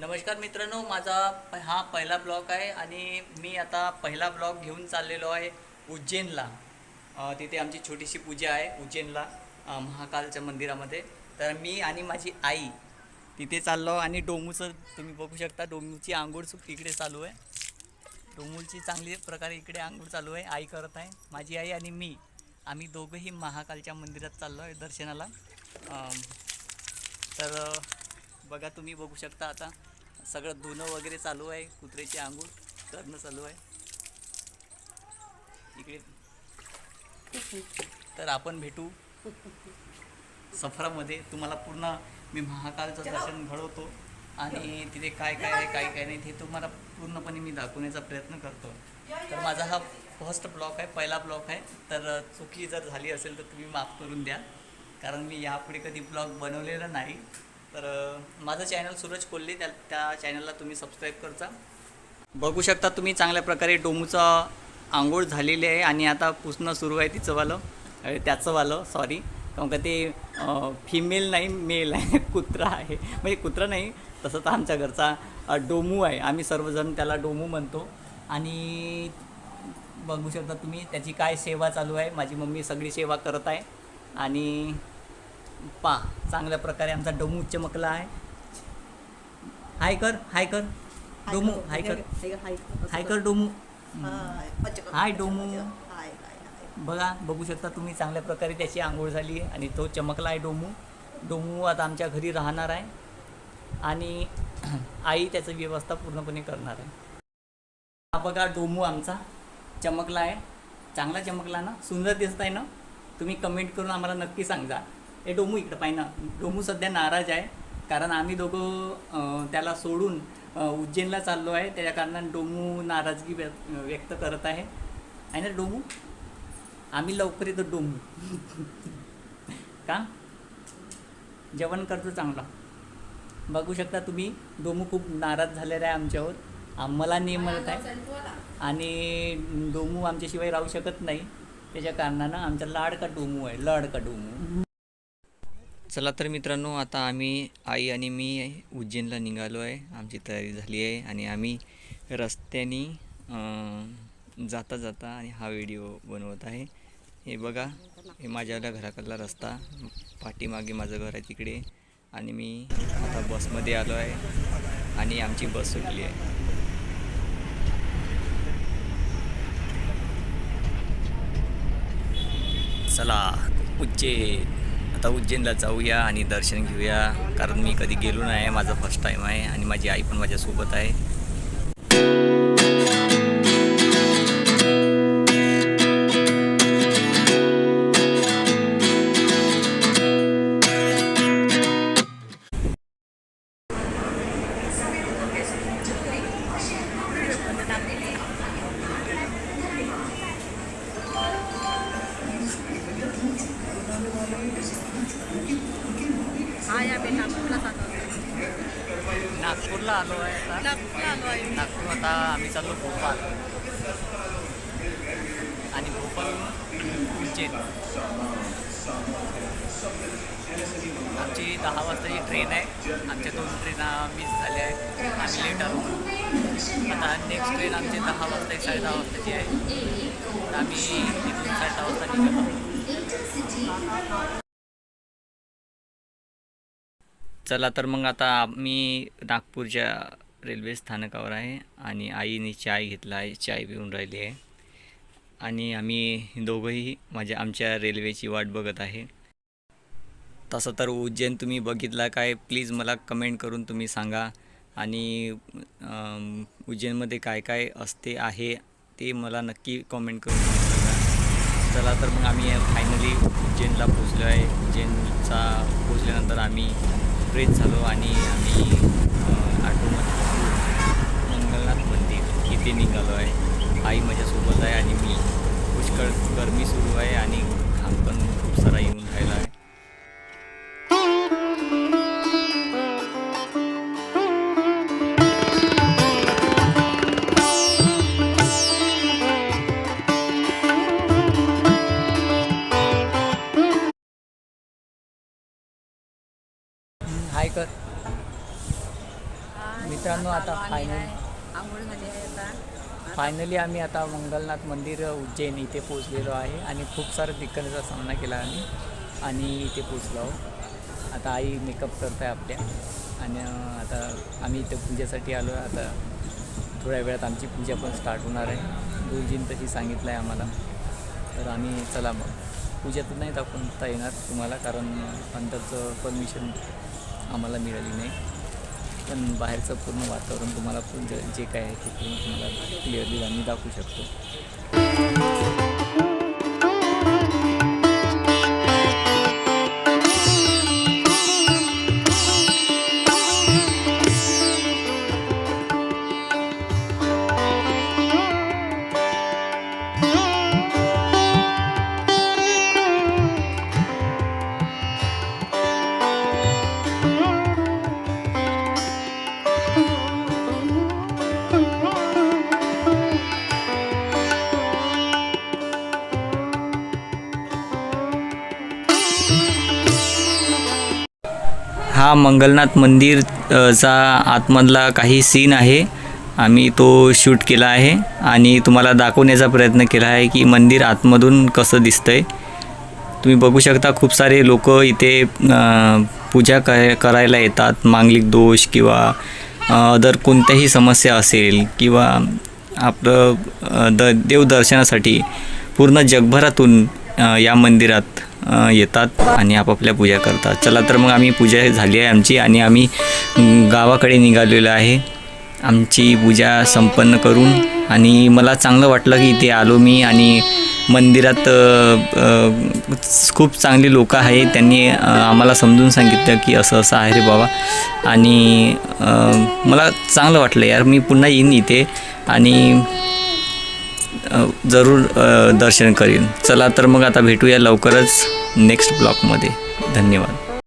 नमस्कार मित्रांनो माझा प- हा पहिला ब्लॉग आहे आणि मी आता पहिला ब्लॉग घेऊन चाललेलो आहे उज्जैनला. तिथे आमची छोटीशी पूजा आहे उज्जैनला महाकालच्या मंदिरामध्ये. तर मी आणि माझी आई तिथे चाललो आणि डोमूचं तुम्ही बघू शकता डोमूची आंघोळ सुख इकडे चालू आहे. डोमूची चांगली प्रकारे इकडे आंघोळ चालू आहे आई करत आहे माझी आई आणि मी. आम्ही दोघंही महाकालच्या मंदिरात चाललो आहे दर्शनाला. तर बघा तुम्ही बघू शकता आता सगळं धुणं वगैरे चालू आहे कुत्र्याची आंघोळ करणं चालू आहे. इकडे. तर आपण भेटू सफरामध्ये. तुम्हाला पूर्ण मी महाकालचं दर्शन घडवतो आणि तिथे काय काय आहे काय काय नाही ते तुम्हाला पूर्णपणे मी दाखवण्याचा प्रयत्न करतो. तर माझा हा फर्स्ट ब्लॉक आहे पहिला ब्लॉक आहे. तर चुकी जर झाली असेल तर तुम्ही माफ करून द्या. कारण मी यापुढे कधी ब्लॉग बनवलेला नाही. तर माझं चॅनल सूरज कोल्हे त्या त्या चॅनलला तुम्ही सबस्क्राईब करता बघू शकता तुम्ही चांगल्या प्रकारे डोमूचा आंघोळ झालेली आहे आणि आता पुसणं सुरू आहे तिचंवालं अरे त्याचंवालं सॉरी कारण का ते फिमेल नाही मेल आहे कुत्रा आहे. म्हणजे कुत्रा नाही तसं तर आमच्या घरचा डोमू आहे. आम्ही सर्वजण त्याला डोमू म्हणतो. आणि बघू शकता तुम्ही त्याची काय सेवा चालू आहे. माझी मम्मी सगळी सेवा करत आहे. आणि पा चांगल्या प्रकारे आमचा डोमू चमकला आहे. हाय कर हाय कर. डोमू हाय कर. हाय कर डोमू. हाय डोमू. बघा बघू शकता तुम्ही चांगल्या प्रकारे त्याची आंघोळ झाली आहे आणि तो चमकला आहे डोमू. डोमू आता आमच्या घरी राहणार आहे आणि आई त्याची व्यवस्था पूर्णपणे करणार आहे. हा बघा डोमू आमचा चमकला आहे. चांगला चमकला ना? सुंदर दिसत आहे ना? तुम्ही कमेंट करून आम्हाला नक्की सांगा. ए डोमू इकडं पाहिना. डोमू सध्या नाराज आहे. कारण आम्ही दोघं त्याला सोडून उज्जैनला चाललो आहे. त्याच्या कारणाने डोमू नाराजगी व्यक्त व्यक्त करत आहे. आहे ना डोमू? आम्ही लवकर येतो डोमू. का? जेवण करतो चांगला. बघू शकता तुम्ही डोमू खूप नाराज झालेला आहे आमच्यावर आम्हाला नाही म्हणत आहे आणि डोमू आमच्याशिवाय राहू शकत नाही. त्याच्या कारणानं आमचा लाडका डोमू आहे. लाडका डोमू. चला तर मित्रांनो आता आम्ही आई आणि मी उज्जैनला निघालो आहे. आमची तयारी झाली आहे आणि आम्ही रस्त्याने जाता जाता आणि हा व्हिडिओ बनवत आहे. हे बघा हे माझ्याला घराकडला रस्ता पाठीमागे माझं घर आहे तिकडे आणि मी आता बसमध्ये आलो आहे आणि आमची बस सुटली आहे. चला उज्जैन. आता उज्जैनला जाऊया आणि दर्शन घेऊया. कारण मी कधी गेलो नाही आहे माझा फर्स्ट टाईम आहे आणि माझी आई पण माझ्यासोबत आहे. हा या मी नागपूरला नागपूरला आलो आहे आता. नागपूरला आलो आहे. नागपूर आता आम्ही चाललो भोपाळ आणि भोपाळ उज्जैन. आमची दहा वाजताची ट्रेन आहे. आमच्या दोन ट्रेन मिस झाल्या आहेत. आम्ही लेट आलो. आता नेक्स्ट ट्रेन आमची दहा वाजता साडे दहा वाजताची आहे. आम्ही इथून साडे दहा वाजता निघालो. चला तर मग आता मी नागपूरच्या रेल्वे स्थानकावर आहे आणि आईने चाय घेतला आहे चाय पिऊन राहिली आहे. आणि आम्ही दोघंही माझ्या आमच्या रेल्वेची वाट बघत आहे. तसं तर उज्जैन तुम्ही बघितला काय प्लीज मला कमेंट करून तुम्ही सांगा. आणि उज्जैनमध्ये काय काय असते आहे ते मला नक्की कमेंट करून सांगा. चला तर मग आम्ही फायनली उज्जैनला पोचलो आहे. उज्जैनचा पोचल्यानंतर आम्ही फ्रेश झालो आणि आम्ही हाय कर. मित्रांनो आता फायनल आंघोळ झाली आहे आता. फायनली आम्ही आता मंगलनाथ मंदिर उज्जैन इथे पोचलेलो आहे आणि खूप साऱ्या दिक्कतीचा सामना केला आम्ही आणि इथे पोचलो आहोत. आता आई मेकअप करत आहे आपल्या आणि आता आम्ही इथे पूजेसाठी आलो आहे. आता थोड्या वेळात आमची पूजा पण स्टार्ट होणार आहे. गुरुजींनी तशी सांगितलं आहे आम्हाला. तर आम्ही चला मग. पूजेत नाही दाखवता येणार तुम्हाला कारण अंदरचं परमिशन आम्हाला मिळाली नाही. पण बाहेरचं पूर्ण वातावरण तुम्हाला पूर्ण जे काय आहे ते पूर्ण तुम्हाला क्लिअरली आम्ही दाखवू शकतो. हा मंगलनाथ मंदिरचा आतमधला काही सीन आहे. आम्ही तो शूट केला आहे आणि तुम्हाला दाखवण्याचा प्रयत्न केला आहे की मंदिर आतमधून कसं दिसतं आहे तुम्ही बघू शकता खूप सारे लोक इथे पूजा कर करायला येतात. मांगलिक दोष किंवा अदर कोणत्याही समस्या असेल किंवा आपलं द देवदर्शनासाठी पूर्ण जगभरातून या मंदिरात येतात आणि आपापल्या पूजा करतात. चला तर मग आम्ही पूजा झाली आहे आमची आणि आम्ही गावाकडे निघालेलो आहे. आमची पूजा संपन्न करून आणि मला चांगलं वाटलं की इथे आलो मी आणि मंदिरात खूप चांगली लोक आहे. त्यांनी आम्हाला समजून सांगितलं की असं असं आहे रे बाबा. आणि मला चांगलं वाटलं यार. मी पुन्हा येईन इथे आणि जरूर दर्शन करीन. चला तर मग आता भेटूया लवकरच नेक्स्ट ब्लॉकमध्ये धन्यवाद.